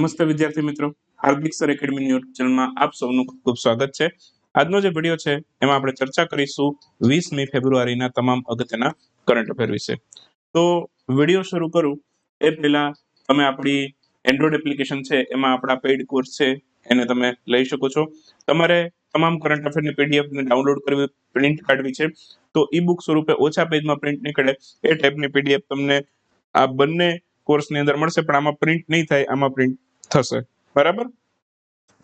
નમસ્તે વિદ્યાર્થી મિત્રો. હાર્દિક સર એકેડમી યુટ્યુબ ચેનલમાં આપ સૌનું ખૂબ ખૂબ સ્વાગત છે. આજનો જે વીડિયો છે, એમાં આપણે ચર્ચા કરીશું વીસમી ફેબ્રુઆરીના તમામ અગત્યના કરંટ અફેર વિશે. તો વીડિયો શરૂ કરું. એ પહેલા તમે આપણી એન્ડ્રોઇડ એપ્લિકેશન છે, એમાં આપણા પેઇડ કોર્સ છે, એને તમે લઈ શકો છો. તમારે તમામ કરંટ અફેરની પીડીએફ ને ડાઉનલોડ કરવી પ્રિન્ટ કાઢવી છે. તો ઈ બુક સ્વરૂપે ઓછા પેજમાં પ્રિન્ટ નીકળે. એ ટાઈપની પીડીએફ તમને આ બંને કોર્સની અંદર મળશે, પણ આમાં પ્રિન્ટ નહીં થાય, આમાં પ્રિન્ટ થશે. બરાબર?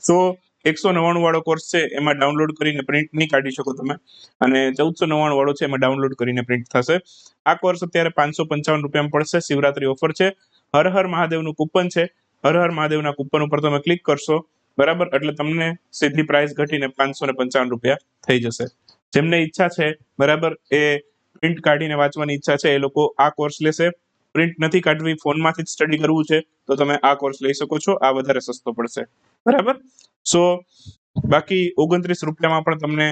સો એકસો નવ્વાણું વાળો કોર્સ છે, એમાં ડાઉનલોડ કરીને પ્રિન્ટ નહીં કાઢી શકો તમે. અને ચૌદસો નવ્વાણું વાળો છે, એમાં ડાઉનલોડ કરીને પ્રિન્ટ થશે. આ કોર્સ અત્યારે પાંચસો પંચાવન રૂપિયામાં પડશે, શિવરાત્રી ઓફર છે. હર હર મહાદેવનું કૂપન છે. હર હર મહાદેવના કૂપન ઉપર તમે ક્લિક કરશો, બરાબર? એટલે તમને સીધી પ્રાઇસ ઘટીને પાંચસો ને પંચાવન રૂપિયા થઈ જશે. જેમને ઈચ્છા છે, બરાબર? એ પ્રિન્ટ કાઢીને વાંચવાની ઈચ્છા છે, એ લોકો આ કોર્સ લેશે. પ્રિન્ટ નથી કાઢવી, ફોનમાંથી જ સ્ટડી કરવું છે, તો તમે આ કોર્સ લઈ શકો છો, આ વધારે સસ્તો પડશે. બરાબર? સો બાકી ઓગણત્રીસ રૂપિયામાં પણ તમને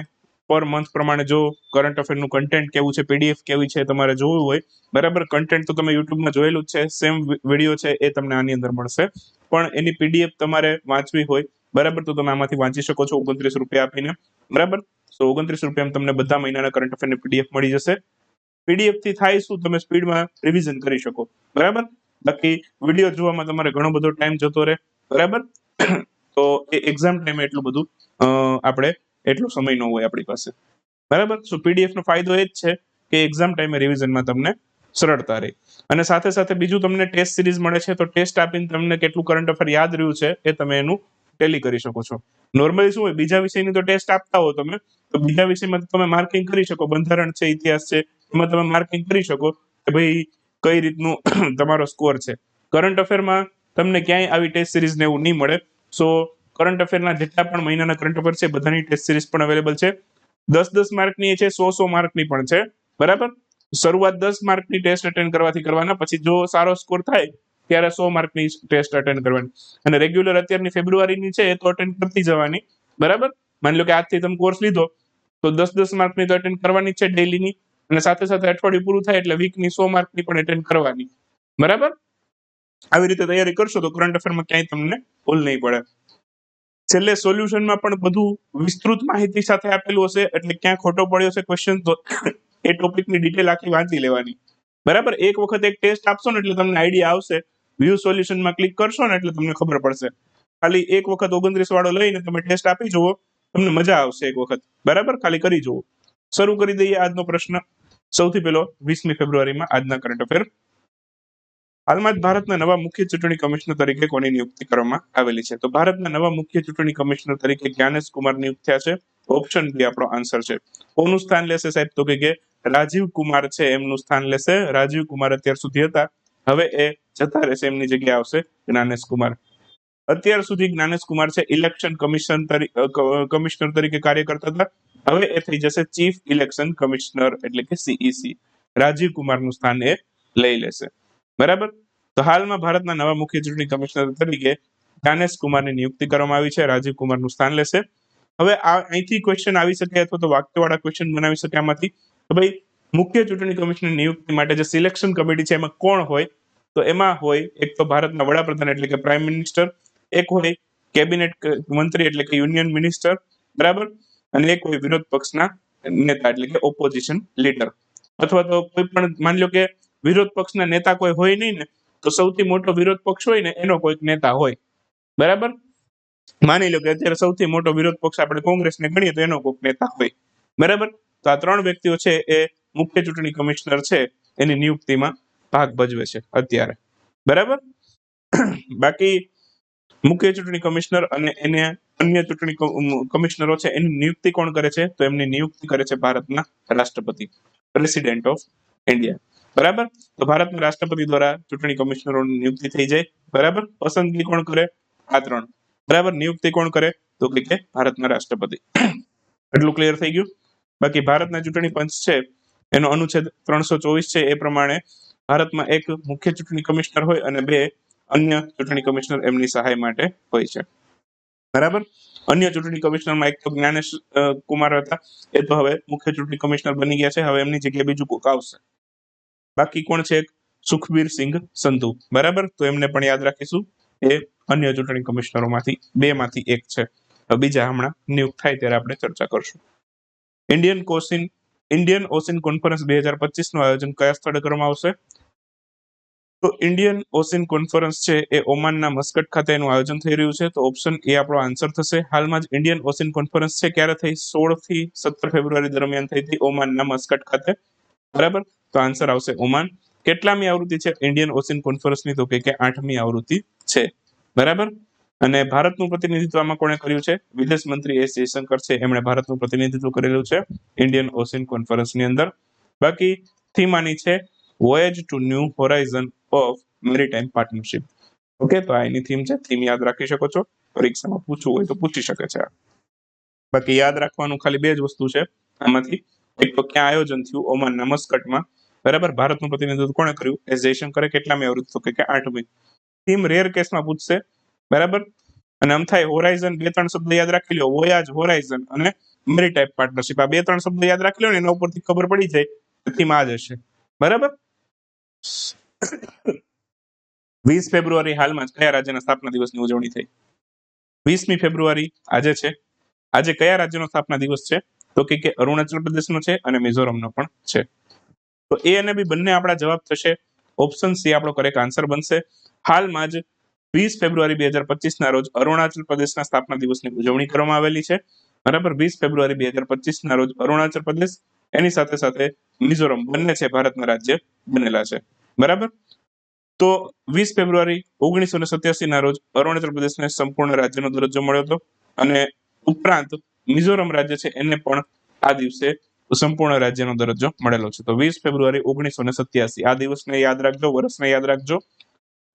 પર મંથ પ્રમાણે જો કરંટ અફેરનું કન્ટેન્ટ કેવું છે પીડીએફ કેવી છે, તમારે જોવું હોય, બરાબર? કન્ટેન્ટ તો તમે યુટ્યુબમાં જોયેલું જ છે સેમ વીડિયો છે, એ તમને આની અંદર મળશે. પણ એની પીડીએફ તમારે વાંચવી હોય, બરાબર? તો તમે આમાંથી વાંચી શકો છો, ઓગણત્રીસ રૂપિયા આપીને. બરાબર? સો ઓગણત્રીસ રૂપિયામાં તમને બધા મહિનાના કરંટ અફેરની પીડીએફ મળી જશે. પીડીએફથી થાય શું તમે સ્પીડમાં રિવિઝન કરી શકો. બરાબર? બાકી વીડિયો જોવામાં તમારે ઘણો બધો ટાઈમ જતો રહે. બરાબર? તો એ એક્ઝામ ટાઈમે એટલું બધું આપણે એટલો સમય ન હોય આપણી પાસે. બરાબર? સો પીડીએફ નો ફાયદો એ જ છે કે એક્ઝામ ટાઈમે રિવિઝનમાં તમને સરળતા રહે. અને સાથે સાથે બીજું તમને ટેસ્ટ સિરીઝ મળે છે, તો ટેસ્ટ આપીને તમને કેટલું કરંટ અફેર યાદ રહ્યું છે એ તમે એનું ટેલી કરી શકો છો. નોર્મલી શું હોય, બીજા વિષયની તો ટેસ્ટ આપતા હો તમે તો બીજા વિષયમાં તમે માર્કિંગ કરી શકો. બંધારણ છે, ઇતિહાસ છે, એમાં તમે માર્કિંગ કરી શકો કે ભાઈ કઈ રીતનું તમારો સ્કોર છે. કરંટ અફેરમાં તમને ક્યાંય આવી ટેસ્ટ સિરીઝ ને એવું નહીં મળે. સો કરંટ અફેરના જેટલા પણ મહિનાના કરંટ અફેર છે, બધાની ટેસ્ટ સિરીઝ પણ અવેલેબલ છે. દસ દસ માર્કની છે, સો સો માર્કની પણ છે. બરાબર? શરૂઆત દસ માર્કની ટેસ્ટ અટેન્ડ કરવાથી કરવાના, પછી જો સારો સ્કોર થાય, ત્યારે સો માર્કની ટેસ્ટ અટેન્ડ કરવાની. અને રેગ્યુલર અત્યારની ફેબ્રુઆરીની છે, એ તો અટેન્ડ કરતી જવાની. બરાબર? માની લો કે આજથી તમે કોર્સ લીધો તો દસ દસ માર્કની તો અટેન્ડ કરવાની છે ડેલીની અને સાથે સાથે અઠવાડિયું પૂરું થાય એટલે વીકની સો માર્કની પણ અટેન્ડ કરવાની. બરાબર? આવી રીતે તૈયારી કરશો તો કરંટ અફેરમાં ક્યાંય તમને ભૂલ નહીં પડે. છેલ્લે સોલ્યુશનમાં પણ બધું વિસ્તૃત માહિતી સાથે આપેલું હશે, એટલે ક્યાં ખોટો પડ્યો છે ક્વેશ્ચન તો એ ટોપિકની ડિટેલ આખી વાંચી લેવાની. બરાબર? એક વખત એક ટેસ્ટ આપશો ને એટલે તમને આઈડિયા આવશે. વ્યૂ સોલ્યુશનમાં ક્લિક કરશો ને એટલે તમને ખબર પડશે. ખાલી એક વખત ઓગણત્રીસ વાળો લઈને તમે ટેસ્ટ આપી જુઓ. તમને મજા આવશે એક વખત. બરાબર? ખાલી કરી જુઓ. શરૂ કરી દઈએ આજનો પ્રશ્ન. સૌથી પહેલો, વીસમી ફેબ્રુઆરીમાં આજના કરંટ અફેર હાલમાં જ ભારતના નવા મુખ્ય ચૂંટણી કમિશનર તરીકે કોની નિયુક્તિ કરવામાં આવેલી છે? તો ભારતના નવા મુખ્ય ચૂંટણી કમિશનર તરીકે જ્ઞાનેશ કુમાર નિયુક્ત થયા છે. ઓપ્શન બી આપણો આન્સર છે. કોનું સ્થાન લેશે સાહેબ? તો કે રાજીવ કુમાર છે, એમનું સ્થાન લેશે. રાજીવ કુમાર અત્યાર સુધી હતા. હવે એ જતા રહેશે, એમની જગ્યા આવશે જ્ઞાનેશ કુમાર અત્યાર સુધી જ્ઞાનેશ કુમાર છે ઇલેક્શન કમિશન કમિશનર તરીકે કાર્ય કરતા હતા. હવે એ થઈ જશે ચીફ ઇલેક્શન કમિશનર એટલે કે સીઈસી રાજીવ કુમારનું સ્થાન એ લઈ લેશે. બરાબર? તો હાલમાં ભારતના નવા મુખ્ય ચૂંટણી કમિશનર તરીકે જ્ઞાનેશ કુમારની નિયુક્તિ કરવામાં આવી છે, રાજીવ કુમારનું સ્થાન લેશે. હવે આ અહીંથી ક્વેશ્ચન આવી શકે અથવા તો વાક્યવાળા ક્વેશ્ચન બનાવી શકે આમાંથી. તો ભાઈ, મુખ્ય ચૂંટણી કમિશનર નિયુક્તિ માટે જે સિલેક્શન કમિટી છે, એમાં કોણ હોય? તો એમાં હોય એક તો ભારતના વડાપ્રધાન એટલે કે પ્રાઇમ મિનિસ્ટર એક હોય કેબિનેટ મંત્રી એટલે કે યુનિયન મિનિસ્ટર, બરાબર? અને એક હોય વિરોધ પક્ષના નેતા એટલે કે ઓપોઝિશન લીડર અથવા તો કોઈ પણ, માની લો કે વિરોધ પક્ષના નેતા કોઈ હોય નહીં ને, તો સૌથી મોટો વિરોધ પક્ષ હોય ને, એનો કોઈક નેતા હોય. બરાબર? માની લો કે અત્યારે સૌથી મોટો વિરોધ પક્ષ આપણે કોંગ્રેસને ગણીએ તો એનો કોઈક નેતા હોય. બરાબર? તો આ ત્રણ વ્યક્તિઓ છે, એ મુખ્ય ચૂંટણી કમિશનર છે, એની નિયુક્તિમાં ભાગ ભજવે છે અત્યારે. બરાબર? બાકી મુખ્ય ચૂંટણી કમિશનર અને એને અન્ય ચૂંટણી કમિશનરો છે, એની નિયુક્તિ કોણ કરે છે? તો એમની નિયુક્તિ કરે છે ભારતના રાષ્ટ્રપતિ પ્રેસિડેન્ટ ઓફ ઇન્ડિયા બરાબર? તો ભારતના રાષ્ટ્રપતિ દ્વારા ચૂંટણી કમિશનરોની નિયુક્તિ થઈ જાય. બરાબર? પસંદગી કોણ કરે? આ ત્રણ. બરાબર? નિયુક્તિ કોણ કરે? તો કે ભારતના રાષ્ટ્રપતિ. એટલું ક્લિયર થઈ ગયું? બાકી ભારતના ચૂંટણી પંચ છે, એનો અનુચ્છેદ ત્રણસો ચોવીસ છે, એ પ્રમાણે ભારતમાં એક મુખ્ય ચૂંટણી કમિશનર હોય અને બે અન્ય ચૂંટણી કમિશનર એમની સહાય માટે હોય છે. બરાબર? અન્ય ચૂંટણી કમિશનરમાં એક તો જ્ઞાનેશ કુમાર હતા. એ તો હવે મુખ્ય ચૂંટણી કમિશનર બની ગયા છે. હવે એમની જગ્યાએ બીજું કોક આવશે. બાકી કોણ છે સુખબીર સિંઘ સંધુ. બરાબર? તો એમને પણ યાદ રાખીશું. એ અન્ય ચૂંટણી કમિશનરોમાંથી બે માંથી એક છે. બીજા હમણાં નિયુક્ત થાય ત્યારે આપણે ચર્ચા કરશું. Indian ocean, Indian ocean conference બે હજાર પચીસનું આયોજન કયા સ્થળે કરવામાં આવશે? તો ઇન્ડિયન ઓસિન કોન્ફરન્સ છે એ ઓમાનના મસ્કટ ખાતે એનું આયોજન થઈ રહ્યું છે. તો ઓપ્શન એ આપણો આન્સર થશે. હાલમાં જ ઇન્ડિયન ઓસિન કોન્ફરન્સ છે. ક્યારે થઈ? સોળથી સત્તર ફેબ્રુઆરી દરમિયાન થઈ હતી ઓમાનના મસ્કટ ખાતે. બરાબર? તો આન્સર આવશે ઓમાન. કેટલામી આવૃત્તિ છે ઇન્ડિયન ઓસિન કોન્ફરન્સની તો કે આઠમી આવૃત્તિ છે. બરાબર? અને ભારતનું પ્રતિનિધિત્વ આમાં કોણે કર્યું છે? વિદેશ મંત્રી એસ જયશંકર છે. એમણે ભારતનું પ્રતિનિધિત્વ કરેલું છે ઇન્ડિયન ઓસિન કોન્ફરન્સની અંદર. બાકી થીમ આની છે voyage to new horizon of maritime partnership okay તો આ એની થીમ છે. થીમ યાદ રાખી શકો છો. પરીક્ષામાં પૂછવું હોય તો પૂછી શકે છે બાકી યાદ રાખવાનું ખાલી બે જ વસ્તુ છે આમાંથી. એક તો ક્યાં આયોજન થયું ઓમાનના મસ્કટમાં. બરાબર? ભારતનું પ્રતિનિધિત્વ કોણે કર્યું? એ જયશંકરે કેટલામી આવૃત્તિ તો કે આઠમી થીમ રેર કેસમાં પૂછશે. બરાબર? અને આમ થાય હોરાઇઝન બે ત્રણ શબ્દ યાદ રાખી લો વોયાજ હોરાઇઝન અને મેરીટાઈપ પાર્ટનરશિપ આ બે ત્રણ શબ્દ યાદ રાખી લો ને એના ઉપરથી ખબર પડી જાય થીમ આ જ હશે. બરાબર? વીસ ફેબ્રુઆરી હાલમાં જ કયા રાજ્યના સ્થાપના દિવસની ઉજવણી થઈ? વીસમી ફેબ્રુઆરી આજે છે. આજે કયા રાજ્યનો સ્થાપના દિવસ છે? તો કે કે અરુણાચલ પ્રદેશનો છે અને મિઝોરમનો પણ છે. તો એ અને બી બંને આપણા જવાબ થશે. ઓપ્શન સી આપણો કરેક્ટ આન્સર બનશે. હાલમાં જ વીસ ફેબ્રુઆરી બે હજાર પચીસ ના રોજ અરુણાચલ પ્રદેશના સ્થાપના દિવસની ઉજવણી કરવામાં આવેલી છે. બરાબર? વીસ ફેબ્રુઆરી બે હજાર પચીસના રોજ અરુણાચલ પ્રદેશ, એની સાથે સાથે મિઝોરમ બંને છે, ભારતના રાજ્ય બનેલા છે. બરાબર? તો વીસ ફેબ્રુઆરી ઓગણીસો ને સત્યાસી ના રોજ અરુણાચલ પ્રદેશને સંપૂર્ણ રાજ્યનો દરજ્જો મળ્યો હતો અને ઉપરાંત મિઝોરમ રાજ્ય છે એને પણ આ દિવસે સંપૂર્ણ રાજ્યનો દરજ્જો મળેલો છે. તો વીસ ફેબ્રુઆરી ઓગણીસો ને સત્યાસી, આ દિવસને યાદ રાખજો, વર્ષને યાદ રાખજો.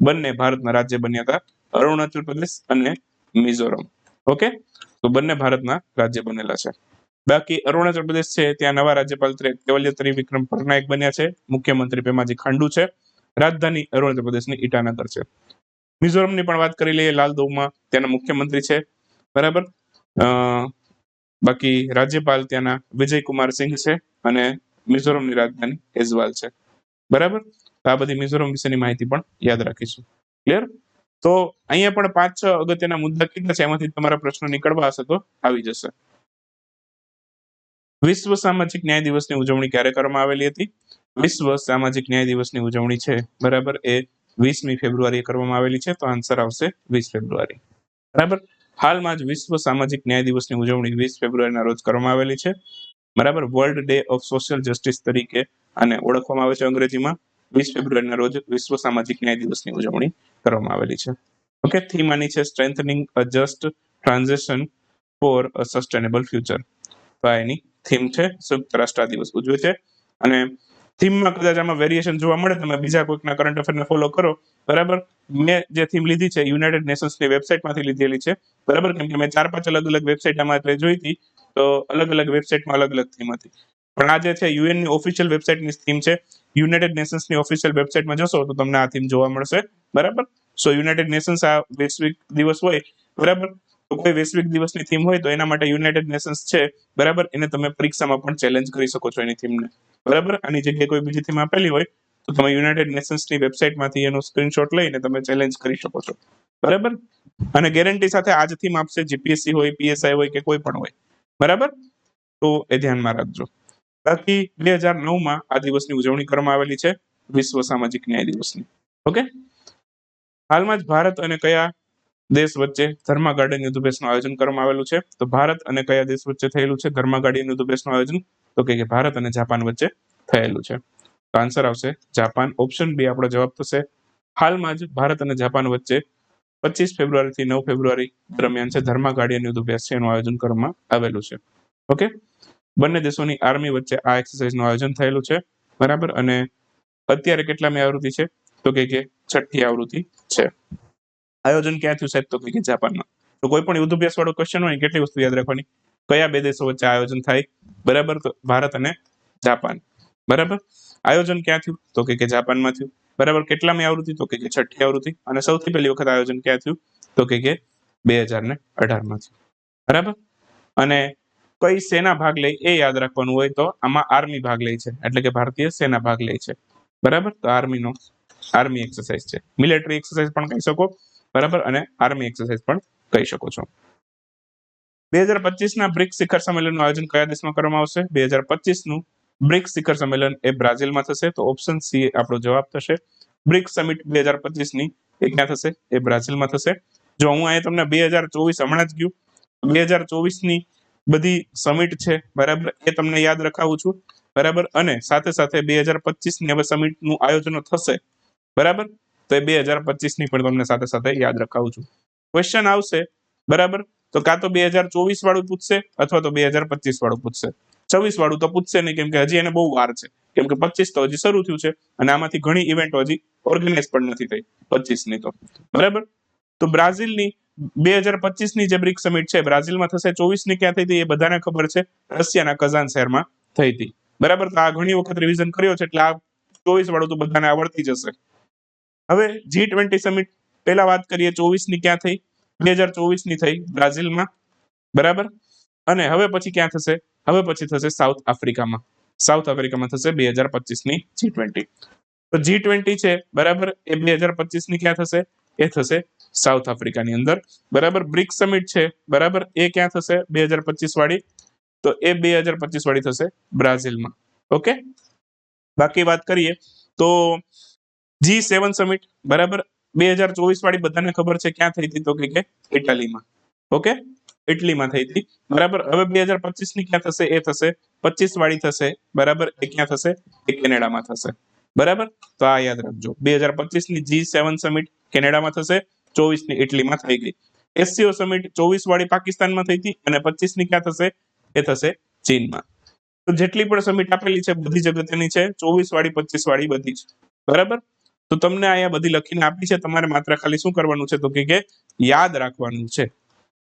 બંને ભારતના રાજ્ય બન્યા હતા, અરુણાચલ પ્રદેશ અને મિઝોરમ. ઓકે? તો બંને ભારતના રાજ્ય બનેલા છે. બાકી અરુણાચલ પ્રદેશ છે, ત્યાં નવા રાજ્યપાલ તરીકે કેવલ્ય ત્રિવિક્રમ પટનાયક બન્યા છે, મુખ્યમંત્રી પેમાજી ખાંડુ છે, રાજધાની અરુણાચલ પ્રદેશની ઈટાનગર છે. મિઝોરમની પણ વાત કરી લઈએ, લાલદૌમાં ત્યાંના મુખ્યમંત્રી છે, બરાબર? બાકી રાજ્યપાલ ત્યાંના વિજય કુમાર સિંઘ છે અને મિઝોરમની રાજધાની એઝવાલ છે, બરાબર? આ બધી મિઝોરમ વિશેની માહિતી પણ યાદ રાખીશું. ક્લિયર? તો અહીંયા પણ પાંચ છ અગત્યના મુદ્દા કીધા છે, એમાંથી તમારા પ્રશ્નો નીકળવા હશે તો આવી જશે. વિશ્વ સામાજિક ન્યાય દિવસની ઉજવણી ક્યારે કરવામાં આવેલી હતી? વિશ્વ સામાજિક ન્યાય દિવસની ઉજવણી છે, બરાબર? એ વીસમી ફેબ્રુઆરીએ કરવામાં આવેલી છે, તો આન્સર આવશે વીસ ફેબ્રુઆરી. બરાબર? હાલમાં જ વિશ્વ સામાજિક ન્યાય દિવસની ઉજવણી વીસ ફેબ્રુઆરીના રોજ કરવામાં આવેલી છે. બરાબર? World day of social justice તરીકે આને ઓળખવામાં આવે છે અંગ્રેજીમાં. વીસ ફેબ્રુઆરીના રોજ વિશ્વ સામાજિક ન્યાય દિવસની ઉજવણી કરવામાં આવેલી છે. ઓકે થીમ આની છે strengthening a just transaction for a sustainable future તો આ એની થીમ છે સંયુક્ત રાષ્ટ્ર દિવસ ઉજવે છે. અને થીમમાં કદાચ આમાં વેરિએશન જોવા મળે, તમે બીજા કોઈકના કરંટ અફેરને ફોલો કરો, બરાબર? મેં જે થીમ લીધી છે યુનાઇટેડ નેશન્સની વેબસાઇટમાંથી લીધેલી છે, બરાબર? કેમ કે મેં ચાર પાંચ અલગ અલગ વેબસાઇટ આમાં એટલે જોઈ હતી, તો અલગ અલગ વેબસાઇટમાં અલગ અલગ થીમ હતી. પણ આ જે છે યુએનની ઓફિશિયલ વેબસાઇટની થીમ છે યુનાઇટેડ નેશન્સની ઓફિશિયલ વેબસાઇટમાં જશો, તો તમને આ થીમ જોવા મળશે, બરાબર? સો યુનાઇટેડ નેશન્સ આ વૈશ્વિક દિવસ હોય, બરાબર? તો કોઈ વૈશ્વિક દિવસની થીમ હોય તો એના માટે યુનાઇટેડ નેશન્સ છે. બરાબર? એને તમે પરીક્ષામાં પણ ચેલેન્જ કરી શકો છો એની થીમને બરાબર? આની જગ્યાએ કોઈ બીજી થીમ આપેલી હોય તો તમે યુનાઇટેડ નેશન્સની વેબસાઇટમાંથી એનો સ્ક્રીનશોટ લઈને તમે ચેલેન્જ કરી શકો છો. બરાબર? અને ગેરંટી સાથે આજ થીમ આપશે. જીપીએસસી હોય પીએસઆઈ હોય કે કોઈ પણ હોય. બરાબર? તો એ ધ્યાનમાં રાખજો. બાકી બે હજાર નવમાં આ દિવસની ઉજવણી કરવામાં આવેલી છે. વિશ્વ સામાજિક ન્યાય દિવસની. ઓકે? હાલમાં જ ભારત અને કયા દેશ વચ્ચે ધર્મા ગાર્ડન યુદ્ધ અભ્યાસનું આયોજન કરવામાં આવેલું છે. તો ભારત અને કયા દેશ વચ્ચે થયેલું છે? ધર્મા ગાર્ડન યુદ્ધ અભ્યાસનું આયોજન? તો કે ભારત અને જાપાન વચ્ચે થયેલું છે. તો આન્સર આવશે જાપાન. ઓપ્શન બી આપણો જવાબ થશે હાલમાં જ ભારત અને જાપાન વચ્ચે પચીસ ફેબ્રુઆરી થી નવ ફેબ્રુઆરી દરમિયાન છે ધર્મા ગાર્ડિયન યુદ્ધ અભ્યાસ છે. એનું આયોજન કરવામાં આવેલું છે. ઓકે? બંને દેશોની આર્મી વચ્ચે આ એક્સરસાઇઝનું આયોજન થયેલું છે. બરાબર? અને અત્યારે કેટલામી આવૃત્તિ છે? તો કે છઠ્ઠી આવૃત્તિ છે. આયોજન ક્યાં થયું સાહેબ તો કે જાપાનમાં? તો કોઈ પણ યુદ્ધ અભ્યાસ વાળો ક્વેશ્ચન હોય કેટલી વસ્તુ યાદ રાખવાની? કયા બે દેશો વચ્ચે આયોજન થાય? બરાબર? તો ભારત અને જાપાન. બરાબર? આયોજન ક્યાં થયું? તો કે જાપાનમાં થયું. બરાબર? કેટલામી આવૃત્તિ? તો કે છઠ્ઠી આવૃત્તિ. અને સૌથી પહેલી વખત આયોજન ક્યાં થયું? તો કે બે હજાર ને અઢારમાં થયું. બરાબર? અને કઈ સેના ભાગ લે એ યાદ રાખવાનું હોય તો આમાં આર્મી ભાગ લે છે. એટલે કે ભારતીય સેના ભાગ લે છે. બરાબર? તો આર્મીનો, આર્મી એક્સરસાઇઝ છે. મિલિટરી એક્સરસાઇઝ પણ કહી શકો. બરાબર? અને આર્મી એક્સરસાઇઝ પણ કહી શકો છો. બે હજાર પચીસના બ્રિક્સ શિખર સંમેલનનું આયોજન કયા દેશમાં કરવામાં આવશે? બે હજાર પચીસનું બ્રિક્સ શિખર સંમેલન એ બ્રાઝિલમાં થશે, તો ઓપ્શન સી આપણો જવાબ થશે. બ્રિક્સ સમિટ બે હજાર પચીસની એ ક્યાં થશે? એ બ્રાઝિલમાં થશે. જો હું અહીંયા તમને બે હજાર ચોવીસ હમણાં જ ગયું, બે હજાર ચોવીસની બધી સમિટ છે, બરાબર? એ તમને યાદ રખાવું છું. બરાબર? અને સાથે સાથે બે હજાર પચીસની હવે સમિટનું આયોજન થશે. બરાબર? તો એ બે હજાર પચીસની પણ તમને સાથે સાથે યાદ રખાવું છું. ક્વેશ્ચન આવશે, બરાબર? તો કાં તો બે હજાર ચોવીસ વાળું પૂછશે અથવા તો બે હજાર પચીસ વાળું પૂછશે. છવ્વીસ વાળું તો પૂછશે નહીં, કેમ કે હજી એને બહુ વાર છે. કેમ કે પચીસ તો હજી શરૂ થયું છે અને આમાંથી ઘણી ઇવેન્ટ હજી ઓર્ગેનાઇઝ પણ નથી થઈ પચીસની તો. બરાબર? તો બ્રાઝિલની બે હજાર પચીસની જે બ્રિક સમિટ છે, બ્રાઝિલમાં થશે ચોવીસની ક્યાં થઈ હતી એ બધાને ખબર છે, રશિયાના કઝાન શહેરમાં થઈ હતી. બરાબર? તો આ ઘણી વખત રિવિઝન કર્યો છે, એટલે આ ચોવીસ વાળું તો બધાને આવડતી જશે હવે જી ટ્વેન્ટી સમિટ પહેલા વાત કરીએ ચોવીસની ક્યાં થઈ? બે હજાર ચોવીસની થઈ બ્રાઝિલમાં. બરાબર? અને હવે પછી ક્યાં થશે? હવે પછી થશે સાઉથ આફ્રિકામાં. સાઉથ આફ્રિકામાં થશે બે હજાર પચીસની જી ટ્વેન્ટી તો જી ટ્વેન્ટી છે, બરાબર? એ બે હજાર પચીસની ક્યાં થશે? એ થશે સાઉથ આફ્રિકાની અંદર. બરાબર? બ્રિક સમિટ છે, બરાબર? એ ક્યાં થશે? બે હજાર પચીસ વાળી તો એ બે હજાર પચીસ વાળી થશે બ્રાઝિલમાં. ઓકે? બાકી વાત કરીએ, તો જી સેવન સમિટ બરાબર? બે હજાર ચોવીસ વાળી બધાને ખબર છે ક્યાં થઈ હતી તો કે ઇટાલીમાં. ઓકે? ઇટલીમાં થઈ હતી. બરાબર? હવે બે હજાર પચીસની ક્યાં થશે? એ થશે. પચીસ વાળી થશે. બરાબર? એ ક્યાં થશે? એ કેનેડામાં થશે. બરાબર? તો આ યાદ રાખજો. બે હજાર પચીસની જી સેવન સમિટ કેનેડામાં થશે. ચોવીસની ઇટલીમાં થઈ ગઈ. એસસીઓ સમિટ ચોવીસ વાળી પાકિસ્તાનમાં થઈ હતી અને પચીસની ક્યાં થશે? એ થશે ચીનમાં. તો જેટલી પણ સમિટ આપેલી છે, બધી જગતની છે, ચોવીસ વાળી, પચીસ વાળી બધી જ. બરાબર? તો તમને અહીંયા બધી લખીને આપી છે. તમારે માત્ર ખાલી શું કરવાનું છે તો કે યાદ રાખવાનું છે.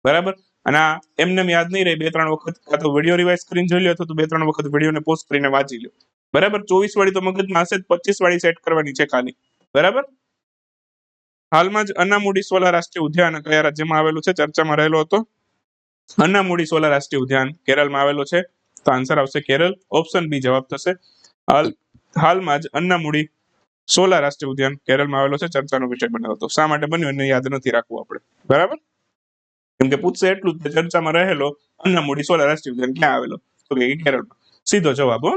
બરાબર? અને આ એમને યાદ નહીં રહે, બે ત્રણ વખત કાં તો વીડિયો રિવાઇઝ કરીને જોઈ લો અથવા બે ત્રણ વખત વિડીયોને પોસ્ટ કરીને વાંચી લો. બરાબર? ચોવીસ વાળી તો મગજમાં હશે પચીસ વાળી સેટ કરવાની છે ખાલી. બરાબર? હાલમાં જ અન્નામુડી સોલા રાષ્ટ્રીય ઉદ્યાન કયા રાજ્યમાં આવેલું છે? ચર્ચામાં રહેલો હતો. અન્નામુડી સોલા રાષ્ટ્રીય ઉદ્યાન કેરળમાં આવેલો છે. તો આન્સર આવશે કેરળ. ઓપ્શન બી જવાબ થશે. હાલ, હાલમાં જ અન્નામુડી સોલા રાષ્ટ્રીય ઉદ્યાન કેરળમાં આવેલો છે, ચર્ચાનો વિષય બન્યો હતો. શા માટે બન્યો એને યાદ નથી રાખવું આપણે? બરાબર? કેમ કે પૂછશે એટલું જ ચર્ચામાં રહેલો અન્નામુડી સોલા રાષ્ટ્રીય ઉદ્યાન ક્યાં આવેલો? તો કે કેરળમાં. સીધો જવાબ, હો.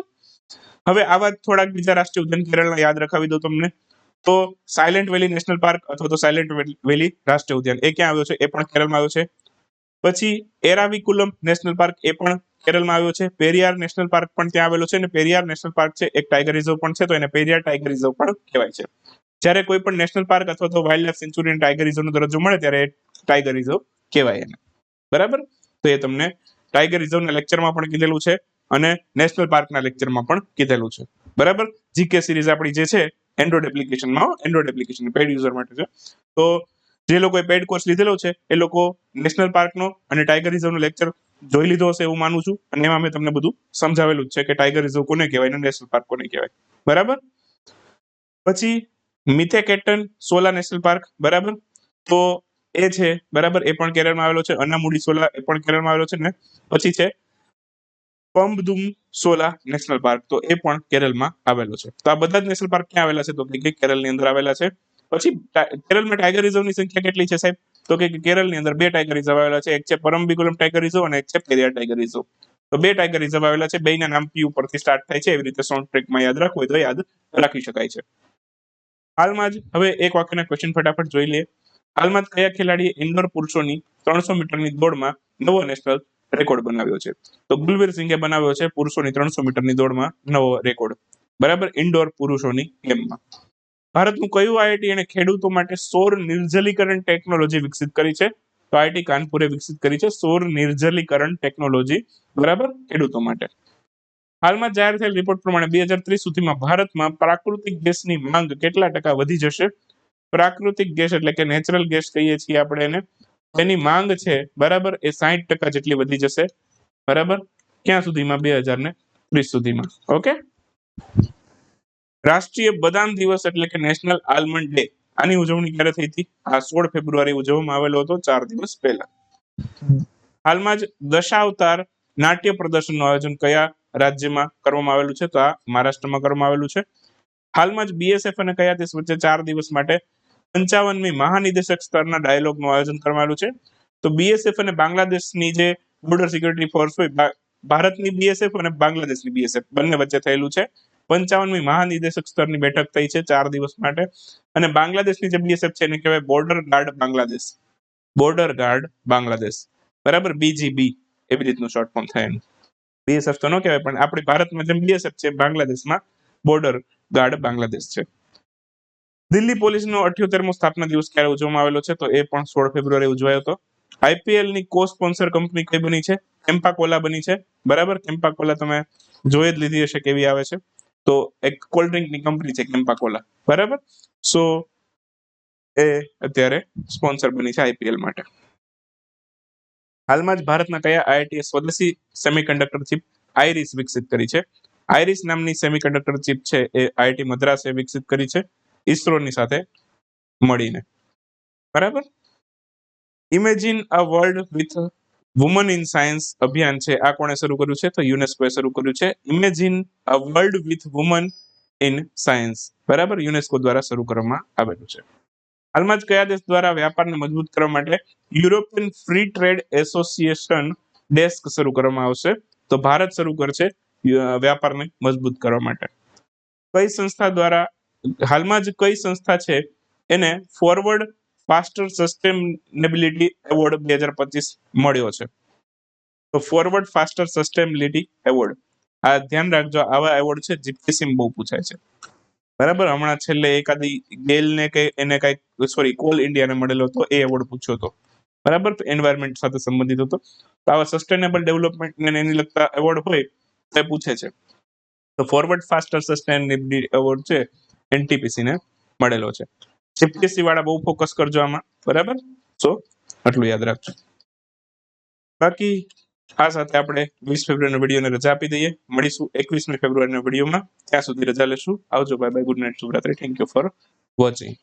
હવે આવા થોડાક બીજા રાષ્ટ્રીય ઉદ્યાન કેરળના યાદ રખાવી દઉં તમને. તો સાયલેન્ટ વેલી નેશનલ પાર્ક અથવા તો સાયલેન્ટ વેલી રાષ્ટ્રીય ઉદ્યાન, એ ક્યાં આવ્યો છે? એ પણ કેરળમાં આવ્યો છે. પછી એરાવિકુલમ નેશનલ પાર્ક, એ પણ કેરળમાં આવ્યો છે. પેરિયાર નેશનલ પાર્ક પણ ત્યાં આવેલો છે અને પેરિયાર નેશનલ પાર્ક છે, એક ટાઈગર રિઝર્વ પણ છે, તો એને પેરિયાર ટાઈગર રિઝર્વ પણ કહેવાય છે. જ્યારે કોઈ પણ નેશનલ પાર્ક અથવા તો વાઇલ્ડ લાઈફ સેન્ચુરી ટાઈગર રિઝર્વનો દરજ્જો મળે, ત્યારે ટાઈગર રિઝર્વ કહેવાય એને. બરાબર? તો એ તમને ટાઈગર રિઝર્વના લેક્ચરમાં પણ કીધેલું છે અને નેશનલ પાર્કના લેક્ચરમાં પણ કીધેલું છે. બરાબર? જીકે સિરીઝ આપણી જે છે, એન્ડ્રોઇડ એપ્લિકેશનમાં એન્ડ્રોઇડ એપ્લિકેશન, પેડ યુઝર માટે છે. તો જે લોકોએ પેડ કોર્સ લીધેલો છે, એ લોકો નેશનલ પાર્કનો અને ટાઈગર રિઝર્વનો લેક્ચર જોઈ લીધો હશે એવું માનું છું. અને એમાં મેં તમને બધું સમજાવેલું જ છે કે ટાઈગર રિઝર્વ કોને કહેવાય અને નેશનલ પાર્ક કોને કહેવાય. બરાબર? પછી મિથેકેટન સોલા નેશનલ પાર્ક બરાબર? તો એ છે, બરાબર? એ પણ કેરળમાં આવેલો છે. અન્નામુડી સોલા એ પણ કેરળમાં આવેલો છે ને? પછી છે પંબદુમ સોલા નેશનલ પાર્ક તો એ પણ કેરળમાં આવેલો છે. તો આ બધા જ નેશનલ પાર્ક ક્યાં આવેલા છે તો કે કેરળની અંદર આવેલા છે. પછી કેરળમાં ટાઈગર રિઝર્વની સંખ્યા કેટલી છે સાહેબ? તો કે કેરળની અંદર બે ટાઈગર રિઝર્વ આવેલા છે. એક છે પરમ્બિકુલમ ટાઈગર રિઝર્વ અને એક છે પેરિયાર ટાઈગર રિઝર્વ તો બે ટાઈગર રિઝર્વ આવેલા છે. બેના નામ પી ઉપરથી સ્ટાર્ટ થાય છે. એવી રીતે સોન્ગ ટ્રેકમાં યાદ રાખવું હોય તો યાદ રાખી શકાય છે. હાલમાં જ હવે એક વાક્યના ક્વેશ્ચન ફટાફટ જોઈ લઈએ. હાલમાં કયા ખેલાડીએ ઇન્ડોર પુરુષોની ત્રણસો મીટરની દોડમાં નવો નેશનલ રેકોર્ડ બનાવ્યો છે? તો ગુલવીર સિંઘે બનાવ્યો છે પુરુષોની ત્રણસો મીટરની દોડમાં નવો રેકોર્ડ બરાબર ઇન્ડોર પુરુષોની ગેમમાં ભારતનું કયું આઈઆઈટી એને ખેડૂતો માટે સૌર નિર્જલીકરણ ટેકનોલોજી વિકસિત કરી છે? તો આઈઆઈટી કાનપુરે વિકસિત કરી છે સૌર નિર્જલીકરણ ટેકનોલોજી, બરાબર? ખેડૂતો માટે. હાલમાં જાહેર થયેલ રિપોર્ટ પ્રમાણે બે હજાર ત્રીસ સુધીમાં ભારતમાં પ્રાકૃતિક ગેસની માંગ કેટલા ટકા વધી જશે? પ્રાકૃતિક ગેસ એટલે કે નેચરલ ગેસ કહીએ છીએ આપણે એને. એની માંગ છે, બરાબર? એ સાહીઠ ટકા જેટલી વધી જશે. બરાબર? ક્યાં સુધીમાં? બે હજાર ને ત્રીસ સુધીમાં. ઓકે? રાષ્ટ્રીય બદામ દિવસ એટલે કે નેશનલ આલમંડ ડે આની ઉજવણી ક્યારે થઈ હતી? આ સોળ ફેબ્રુઆરી ઉજવવામાં આવેલો હતો ચાર દિવસ પહેલા. હાલમાં જ દશાવતાર નાટ્ય પ્રદર્શનનું આયોજન કયા રાજ્યમાં કરવામાં આવેલું છે? તો આ મહારાષ્ટ્રમાં કરવામાં આવેલું છે. હાલમાં જ બીએસએફ અને કયા દેશ વચ્ચે ચાર દિવસ માટે પંચાવનમી મહાનિદેશક સ્તરના ડાયલોગનું આયોજન કરવામાં આવ્યું છે? તો બીએસએફ અને બાંગ્લાદેશની જે બોર્ડર સિક્યુરિટી ફોર્સ હોય ભારતની બીએસએફ અને બાંગ્લાદેશની બીએસએફ બંને વચ્ચે થયેલું છે. પંચાવનમી મહાનિદેશક સ્તરની બેઠક થઈ છે ચાર દિવસ માટે. અને બાંગ્લાદેશની જે બીએસએફ છે એને કહેવાય border guard Bangladesh. Border guard Bangladesh. બરાબર? બીજીબી. એવી રીતનું શોર્ટ ફોર્મ થાય એનું બીએસએફ તો ન કહેવાય, પણ આપણી ભારતમાં જેમ બીએસએફ છે બાંગ્લાદેશમાં, બોર્ડર ગાર્ડ બાંગ્લાદેશ છે. દિલ્હી પોલીસનો અઠ્યોતેરમો સ્થાપના દિવસ ક્યારે ઉજવવામાં આવેલો છે? તો એ પણ સોળ ફેબ્રુઆરી ઉજવાયો હતો. આઈપીએલની કો સ્પોન્સર કંપની કઈ બની છે? કેમ્પાકોલા બની છે. બરાબર? કેમ્પાકોલા તમે જોઈ જ લીધી હશે કેવી આવે છે. તો એક કોલ્ડ ડ્રિંકની કંપની છે કેમ્પાકોલા બરાબર? સો એ અત્યારે સ્પોન્સર બની છે આઈપીએલ માટે. હાલમાં જ ભારતના કયા આઈઆઈટી સ્વદેશી સેમિકન્ડક્ટર ચિપ આઈરિસ વિકસિત કરી છે? આઈરિસ નામની સેમિકન્ડક્ટર ચિપ છે એ આઈઆઈટી મદ્રાસે વિકસિત કરી છે. ઈસરોની સાથે મળીને. બરાબર? Imagine a world with women in science અભિયાન છે, આ કોણે શરૂ કર્યું છે? તો યુનેસ્કોએ શરૂ કર્યું છે. Imagine a world with women in science બરાબર? યુનેસ્કો દ્વારા શરૂ કરવામાં આવેલું છે. હાલમાં જ કયા દેશ દ્વારા વ્યાપારને મજબૂત કરવા માટે European free trade association desk શરૂ કરવામાં આવશે? તો ભારત શરૂ કરશે વ્યાપારને મજબૂત કરવા માટે. કઈ સંસ્થા દ્વારા, હાલમાં જ કઈ સંસ્થા છે એને ફોરવર્ડ ફાસ્ટર સસ્ટેનેબિલિટી એવોર્ડ બે હજાર પચીસ મળ્યો છે. તો ફોરવર્ડ ફાસ્ટર સસ્ટેનેબિલિટી એવોર્ડ આ ધ્યાન રાખજો, આવા એવોર્ડ છે જીપીએસસી બહુ પૂછાય છે. બરાબર? હમણાં છેલ્લે એકાદી ગેલને કે એને કંઈક સોરી કોલ ઇન્ડિયાને મળેલો હતો, એ એવોર્ડ પૂછ્યો હતો. બરાબર? એન્વાયરમેન્ટ સાથે સંબંધિત હતો. તો આવા સસ્ટેનેબલ ડેવલપમેન્ટ ને એની લગતા એવોર્ડ હોય, તે પૂછે છે. તો ફોરવર્ડ ફાસ્ટર સસ્ટેનેબિલિટી એવોર્ડ છે એનટીપીસી ને મળેલો છે. જીપીએસસી વાળા બહુ ફોકસ કરજો આમાં. બરાબર? સો આટલું યાદ રાખજો. બાકી આ સાથે આપણે વીસ ફેબ્રુઆરીના વિડીયોને રજા આપી દઈએ. મળીશું એકવીસમી ફેબ્રુઆરીના વિડીયોમાં. ત્યાં સુધી રજા લેશું. આવજો bye bye good night શુભરાત્રી. Thank you for watching